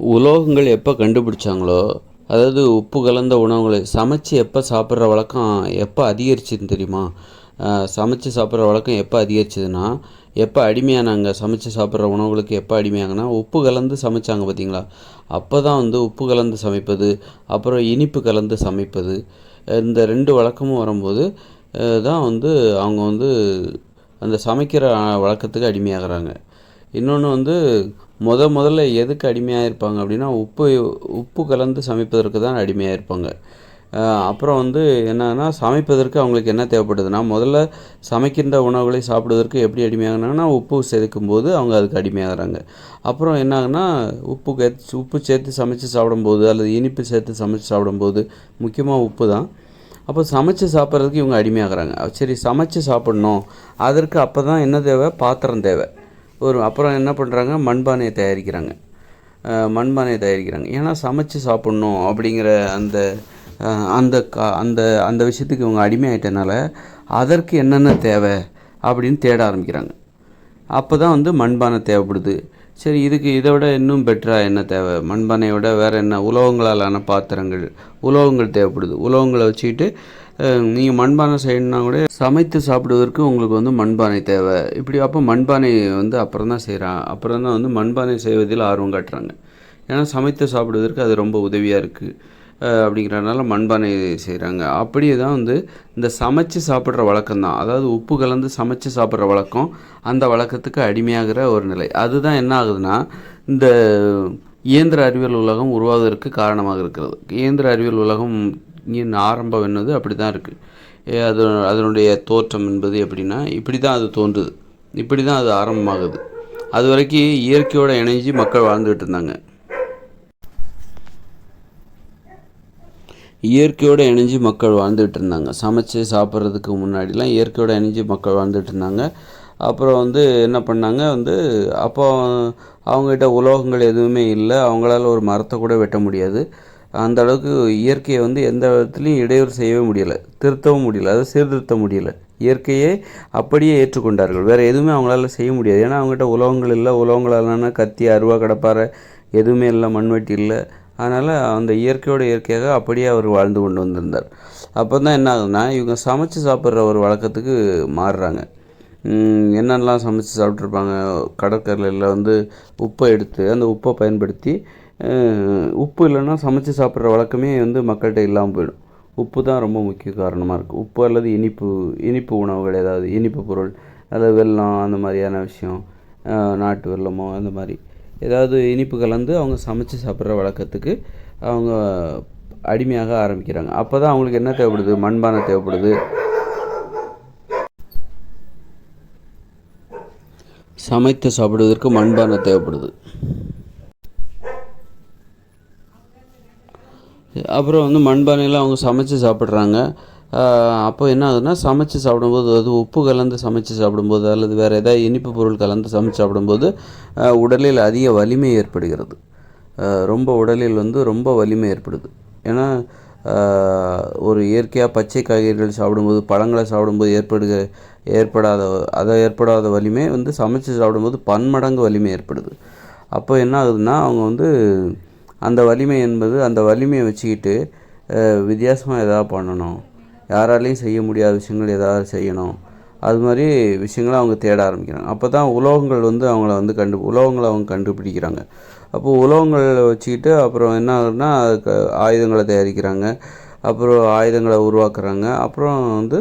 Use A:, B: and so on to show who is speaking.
A: உலோகங்கள் எப்போ கண்டுபிடிச்சாங்களோ அதாவது உப்பு கலந்த உணவுகளை சமைச்சு எப்போ சாப்பிட்ற வழக்கம் எப்போ அதிகரிச்சுன்னு தெரியுமா? சமைச்சு சாப்பிட்ற வழக்கம் எப்போ அதிகரிச்சதுன்னா எப்போ அடிமையானாங்க சமைச்சு சாப்பிட்ற உணவுகளுக்கு எப்போ அடிமையாங்கன்னா உப்பு கலந்து சமைச்சாங்க பார்த்தீங்களா அப்போ தான் வந்து உப்பு கலந்து சமைப்பது அப்புறம் இனிப்பு கலந்து சமைப்பது இந்த ரெண்டு வழக்கமும் வரும்போது தான் வந்து அவங்க வந்து அந்த சமைக்கிற வழக்கத்துக்கு அடிமையாகிறாங்க. இன்னொன்று வந்து முத முதல்ல எதுக்கு அடிமையாக இருப்பாங்க அப்படின்னா உப்பு உப்பு கலந்து சமைப்பதற்கு தான் அடிமையாக இருப்பாங்க. அப்புறம் வந்து என்னன்னா சமைப்பதற்கு அவங்களுக்கு என்ன தேவைப்படுதுன்னா முதல்ல சமைக்கின்ற உணவுகளை சாப்பிடுவதற்கு எப்படி அடிமையாகனாங்கன்னா உப்பு சேர்க்கும் போது அவங்க அதுக்கு அடிமையாகிறாங்க. அப்புறம் என்ன உப்பு உப்பு சேர்த்து சமைச்சு சாப்பிடும்போது அல்லது இனிப்பு சேர்த்து சமைச்சு சாப்பிடும்போது முக்கியமாக உப்பு தான். அப்போ சமைச்சு சாப்பிட்றதுக்கு இவங்க அடிமையாகிறாங்க. சரி சமைச்சு சாப்பிட்ணும். அதற்கு அப்போ தான் என்ன தேவை? பாத்திரம் தேவை. ஒரு அப்புறம் என்ன பண்ணுறாங்க மண்பானையை தயாரிக்கிறாங்க. மண்பானையை தயாரிக்கிறாங்க. ஏன்னா சமைச்சு சாப்பிட்ணும் அப்படிங்கிற அந்த அந்த கா அந்த அந்த விஷயத்துக்கு இவங்க அடிமையாயிட்டனால அதற்கு என்னென்ன தேவை அப்படின்னு தேட ஆரம்பிக்கிறாங்க. அப்போ தான் வந்து மண்பானை தேவைப்படுது. சரி இதுக்கு இதை விட இன்னும் பெட்டராக என்ன தேவை? மண்பானையை விட வேறு என்ன? உலோகங்களாலான பாத்திரங்கள் உலோகங்கள் தேவைப்படுது. உலோகங்களை வச்சுக்கிட்டு நீங்கள் மண்பானை செய்யணுன்னா கூட சமைத்து சாப்பிடுவதற்கு உங்களுக்கு வந்து மண்பானை தேவை. இப்படி அப்போ மண்பானை வந்து அப்புறம் தான் செய்கிறான் அப்புறம் தான் வந்து மண்பானை செய்வதில் ஆர்வம் காட்டுறாங்க. ஏன்னா சமைத்து சாப்பிடுவதற்கு அது ரொம்ப உதவியாக இருக்குது அப்படிங்கிறனால மண்பானை செய்கிறாங்க அப்படியே தான் வந்து இந்த சமைச்சு சாப்பிட்ற வழக்கம் தான். அதாவது உப்பு கலந்து சமைச்சு சாப்பிட்ற வழக்கம் அந்த வழக்கத்துக்கு அடிமையாகிற ஒரு நிலை. அதுதான் என்ன ஆகுதுன்னா இந்த இயந்திர அறிவியல் உலகம் உருவாவதற்கு காரணமாக இருக்கிறது. இயந்திர அறிவியல் உலகம் இங்கே ஆரம்பம் என்னது? அப்படி தான் இருக்குது அது அதனுடைய தோற்றம் என்பது எப்படின்னா இப்படி தான் அது தோன்றுது. இப்படி தான் அது ஆரம்பமாகுது. அது வரைக்கும் இயற்கையோடு இணைஞ்சு மக்கள் வாழ்ந்துகிட்டு இருந்தாங்க. இயற்கையோடு இணைஞ்சு மக்கள் வாழ்ந்துகிட்டு இருந்தாங்க. சமைச்சு சாப்பிட்றதுக்கு முன்னாடிலாம் இயற்கையோடு இணைஞ்சு மக்கள் வாழ்ந்துட்டு இருந்தாங்க. அப்புறம் வந்து என்ன பண்ணாங்க? வந்து அப்போ அவங்ககிட்ட உலோகங்கள் எதுவுமே இல்லை. அவங்களால ஒரு மரத்தை கூட வெட்ட முடியாது. அந்த அளவுக்கு இயற்கையை வந்து எந்த விதத்துலையும் இடையூறு செய்யவே முடியலை. திருத்தவும் முடியல. அதை சீர்திருத்த முடியல. இயற்கையை அப்படியே ஏற்றுக்கொண்டார்கள். வேறு எதுவுமே அவங்களால செய்ய முடியாது. ஏன்னா அவங்ககிட்ட உலோகங்கள் இல்லை. உலோகங்களாலான கத்தி அருவா கடப்பாறை எதுவுமே இல்லை. மண்வெட்டி இல்லை. அதனால் அந்த இயற்கையோட இயற்கையாக அப்படியே அவர் வாழ்ந்து கொண்டு வந்திருந்தார். அப்போ தான் என்ன ஆகுதுன்னா இவங்க சமைச்சு சாப்பிட்ற ஒரு வழக்கத்துக்கு மாறுறாங்க. என்னென்னலாம் சமைச்சு சாப்பிட்ருப்பாங்க கடற்கரையில் வந்து உப்பை எடுத்து அந்த உப்பை பயன்படுத்தி உப்பு இல்லைன்னா சமைச்சு சாப்பிட்ற வழக்கமே வந்து மக்கள்கிட்ட இல்லாமல் போயிடும். உப்பு தான் ரொம்ப முக்கிய காரணமாக இருக்குது உப்பு அல்லது இனிப்பு இனிப்பு உணவுகள் ஏதாவது இனிப்பு பொருள் அல்லது வெல்லம் அந்த மாதிரியான விஷயம் நாட்டு வெல்லமோ அந்த மாதிரி. ஏதாவது இனிப்பு கலந்து அவங்க சமைச்சு சாப்பிட்ற வழக்கத்துக்கு அவங்க அடிமையாக ஆரம்பிக்கிறாங்க. அப்போ தான் அவங்களுக்கு என்ன தேவைப்படுது? மண்பானை தேவைப்படுது. சமைத்து சாப்பிடுவதற்கு மண்பானை தேவைப்படுது. அப்புறம் வந்து மண்பானையில் அவங்க சமைச்சு சாப்பிட்றாங்க. அப்போ என்ன ஆகுதுன்னா சமைச்சு சாப்பிடும்போது அது உப்பு கலந்து சமைச்சு சாப்பிடும்போது அல்லது வேறு ஏதாவது இனிப்பு பொருள் கலந்து சமைச்சு சாப்பிடும்போது உடலில் அதிக வலிமை ஏற்படுகிறது. ரொம்ப உடலில் வந்து ரொம்ப வலிமை ஏற்படுது. ஏன்னா ஒரு இயற்கையாக பச்சை காய்கறிகள் சாப்பிடும்போது பழங்களை சாப்பிடும்போது ஏற்படுக ஏற்படாத அதை ஏற்படாத வலிமை வந்து சமைச்சு சாப்பிடும்போது பன்மடங்கு வலிமை ஏற்படுது. அப்போ என்ன ஆகுதுன்னா அவங்க வந்து அந்த வலிமை என்பது அந்த வலிமையை வச்சுக்கிட்டு வித்தியாசமாக எதாவது பண்ணணும். யாராலையும் செய்ய முடியாத விஷயங்கள் ஏதாவது செய்யணும். அது மாதிரி விஷயங்களை அவங்க தேட ஆரம்பிக்கிறாங்க. அப்போ தான் உலோகங்கள் வந்து அவங்கள வந்து கண்டு உலோகங்களை அவங்க கண்டுபிடிக்கிறாங்க. அப்போ உலோகங்களை வச்சுக்கிட்டு அப்புறம் என்ன ஆகுதுன்னா அதுக்கு ஆயுதங்களை தயாரிக்கிறாங்க. அப்புறம் ஆயுதங்களை உருவாக்குறாங்க. அப்புறம் வந்து